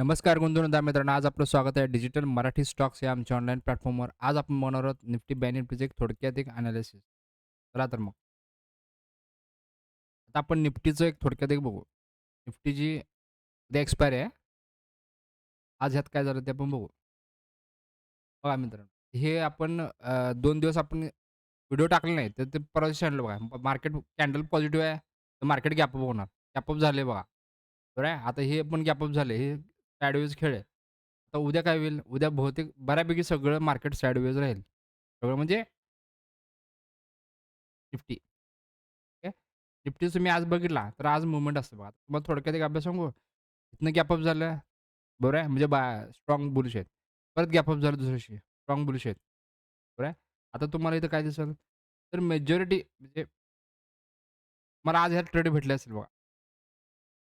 नमस्कार गुंतवणूकदार मित्रांनो आज आपलं स्वागत आहे डिजिटल मराठी स्टॉक्स या आमच्या ऑनलाईन प्लॅटफॉर्मवर आज आपण बनवणार आहोत निफ्टी बॅन निफ्टीचे एक थोडक्यात एक अनालिसिस चला तर मग. आता आपण निफ्टीचं एक थोडक्यात एक बघू. निफ्टीची उद्या एक्सपायरी आहे. आज ह्यात काय झालं ते आपण बघू. बघा मित्रांनो हे आपण दोन दिवस आपण व्हिडिओ टाकले नाही तर ते परत दिवशी आणलं बघा. मार्केट कॅन्डल पॉझिटिव्ह आहे तर मार्केट गॅपअप होणार. गॅपअप झाले बघा. बरं आहे? आता हे पण गॅपअप झाले हे सॅडवेज खेळ आहे आता उद्या काय होईल? उद्या बहुतेक बऱ्यापैकी सगळं मार्केट सॅडवेज राहील. सगळं म्हणजे निफ्टी ठीक आहे निफ्टी तुम्ही आज बघितला तर आज मुवमेंट असतं बघा. तुम्हाला थोडक्यात एक अभ्यास सांगू. इथनं गॅपअप झालं. बरं आहे? म्हणजे बा स्ट्रॉंग बुलिश आहेत. परत गॅपअप झालं दुसऱ्या दिवशी स्ट्रॉंग बुलिश आहेत. बरं आहे? आता तुम्हाला इथं काय दिसेल? तर मेजॉरिटी म्हणजे मला आज ह्यात ट्रेड भेटले असेल बघा.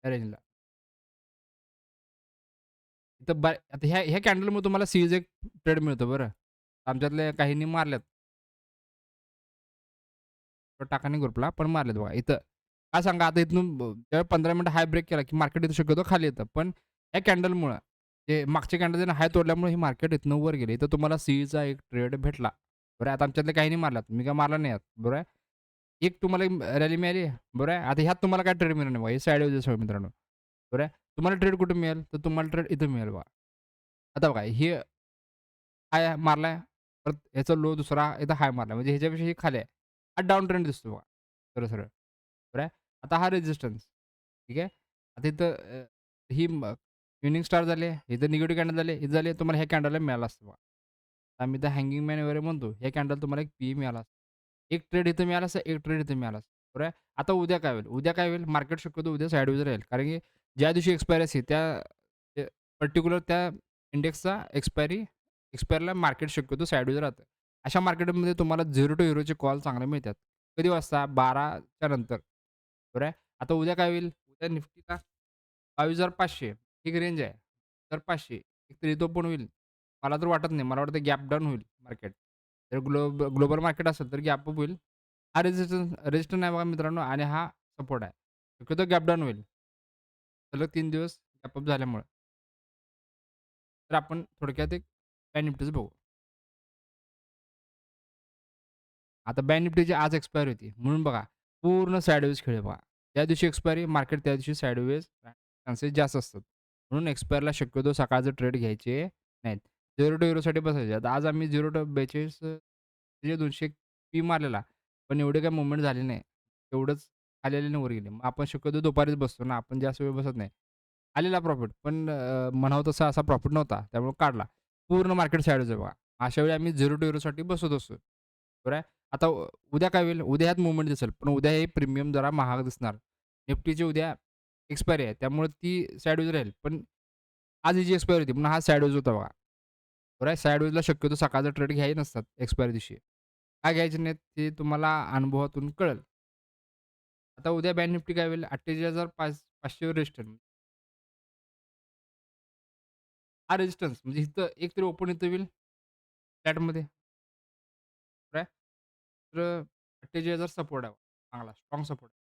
या रेंजला इथं बा आता ह्या ह्या कॅन्डलमुळे तुम्हाला सीज एक ट्रेड मिळतो बरं. आमच्यातले काहींनी मारल्यात. तो टाका नाही ग्रुपला पण मारलेत बघा. इथं काय सांगा आता इथून जेव्हा पंधरा मिनिटं हाय ब्रेक केला की मार्केट इथं शक्यतो खाली येतं. पण ह्या कॅन्डलमुळं जे मागच्या कॅन्डल हाय तोडल्यामुळे हे मार्केट इथनं वर गेले. इथं तुम्हाला सीचा एक ट्रेड भेटला. बरं आता आमच्यातले काही नाही मारलात मी काय मारला नाही आहात बरं आहे एक तुम्हाला रॅली मिळाली. बरं आहे आता ह्यात तुम्हाला काय ट्रेड मिळणार नाही बघा. हे साईड सगळं मित्रांनो. बरं आहे तुम्हाला ट्रेड कुठे मिळेल? तर तुम्हाला ट्रेड इथं मिळेल बा आता बघा हे हाय मारलाय परत ह्याचा लो दुसरा इथं हाय मारला म्हणजे ह्याच्यापेक्षा हे खाली आहे. हा डाऊन ट्रेंड दिसतो बघा. सरळ सरळ. बरं आहे? आता हा रेजिस्टन्स ठीक आहे? आता इथं ही युनिंग स्टार झाले इथं निगेटिव्ह कॅन्डल झाले इथं झाले तुम्हाला ह्या कॅन्डलला मिळाला असतं बघा. आम्ही तर हँगिंग मॅन वगैरे म्हणतो. ह्या कॅन्डल तुम्हाला एक पी मिळाला असतं. एक ट्रेड इथं मिळाला असतं एक ट्रेड इथं मिळाला असतं. बरं आहे? आता उद्या काय होईल? उद्या काय होईल? मार्केट शक्यतो उद्या साईडवर राहील. कारण की ज्या दिवशी एक्सपायरी असते त्या पर्टिक्युलर त्या इंडेक्सचा एक्सपायरी एक्सपायरला मार्केट शक्यतो साईडवेज राहतं. अशा मार्केटमध्ये तुम्हाला झिरो टू हिरोचे कॉल चांगले मिळतात. कधी वाजता? बाराच्या नंतर. बरं आहे? आता उद्या काय होईल? उद्या निफ्टीला बावीस हजार पाचशे एक रेंज आहे. तर पाचशे एक तरी तो पण होईल. मला तर वाटत नाही. मला वाटतं गॅप डाऊन होईल मार्केट जर ग्लोब ग्लोबल मार्केट असेल तर गॅप अप होईल. हा रेजिस्टन्स रेजिस्टन्स आहे बघा मित्रांनो. आणि हा सपोर्ट आहे. शक्यतो गॅप डाऊन होईल. सलग तीन दिवस गॅपअप झाल्यामुळं झाल्यामुळे. तर आपण थोडक्यात एक बँक निफ्टीचं बघू. आता बँक निफ्टीची आज एक्सपायरी होती. म्हणून बघा पूर्ण साईडवेज खेळ बघा. त्या दिवशी एक्सपायरी मार्केट त्या दिवशी साईडवेज चान्सेस जास्त असतात. म्हणून एक्सपायरला शक्यतो सकाळचं ट्रेड घ्यायचे नाहीत. झिरो टू युरोसाठी बसायचे. आता आज आम्ही झिरो टू बेचाळीस म्हणजे दोनशे पी मारलेला पण एवढे काही मुवमेंट झाले नाही. एवढंच आलेले वर गेले. मग आपण शक्यतो दुपारीच बसतो ना आपण जास्त वेळ बसत नाही. आलेला प्रॉफिट. पण म्हणावं तसा असा प्रॉफिट नव्हता त्यामुळे काढला. पूर्ण मार्केट साईडच आहे बघा. अशा वेळी आम्ही झिरो टू हिरोसाठी बसत असतो. बरं आहे? आता उ- उद्या काय होईल? उद्या ह्यात मुवमेंट दिसेल पण उद्या हे प्रीमियम जरा महाग दिसणार. निफ्टीची उद्या एक्सपायरी आहे त्यामुळे ती साईडवेज राहील. पण आज हिची एक्सपायरी होती म्हणून हा साईडवेज होता बघा. बरं आहे? साईडवेजला शक्यतो सकाळचा ट्रेड घ्यायचे नसतात एक्सपायरी दिवशी. काय घ्यायचे नाहीत ते तुम्हाला अनुभवातून कळेल. आता उद्या बँक निफ्टी काय होईल? अठ्ठेचाळीस हजार पाच पाचशे रेजिस्टन्स हा रेजिस्टन्स म्हणजे इथं एक तरी ओपन इथं होईल. फ्लॅटमध्ये तर अठ्ठेचाळीस हजार सपोर्ट आहे. चांगला स्ट्रॉंग सपोर्ट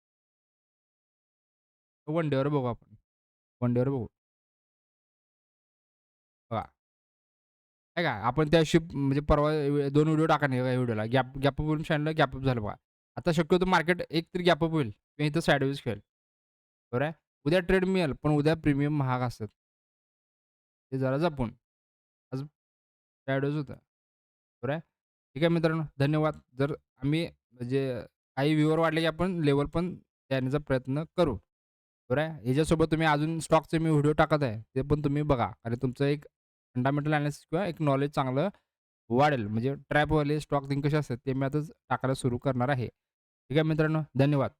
वन डेवर बघू आपण. वन डेवर बघू. बघा नाही का? आपण त्या शिप म्हणजे परवा दोन व्हिडिओ टाका नाही व्हिडिओला? गॅप गॅपअप होऊन शाणलं गॅपअप झालं बघा. आता शक्यतो मार्केट एक तरी गॅपअप होईल. किंवा इथं साईडवेज खेळेल बरं आहे? उद्या ट्रेड मिळेल पण उद्या प्रीमियम महाग असतात. ते जरा जपून. आज साईडवेज होतं. बरं आहे? ठीक आहे मित्रांनो धन्यवाद. जर आम्ही म्हणजे काही व्ह्यूवर वाढले की आपण लेवल पण देण्याचा प्रयत्न करू. बरं आहे? याच्यासोबत तुम्ही अजून स्टॉकचे मी व्हिडिओ टाकत आहे. ते पण तुम्ही बघा. आणि तुमचं एक फंडामेंटल अनालिसिस किंवा एक नॉलेज चांगलं वाढेल. म्हणजे ट्रॅपवाले स्टॉक थिंग कसे असतात ते मी आता टाकायला सुरू करणार आहे. ठीक आहे मित्रांनो धन्यवाद.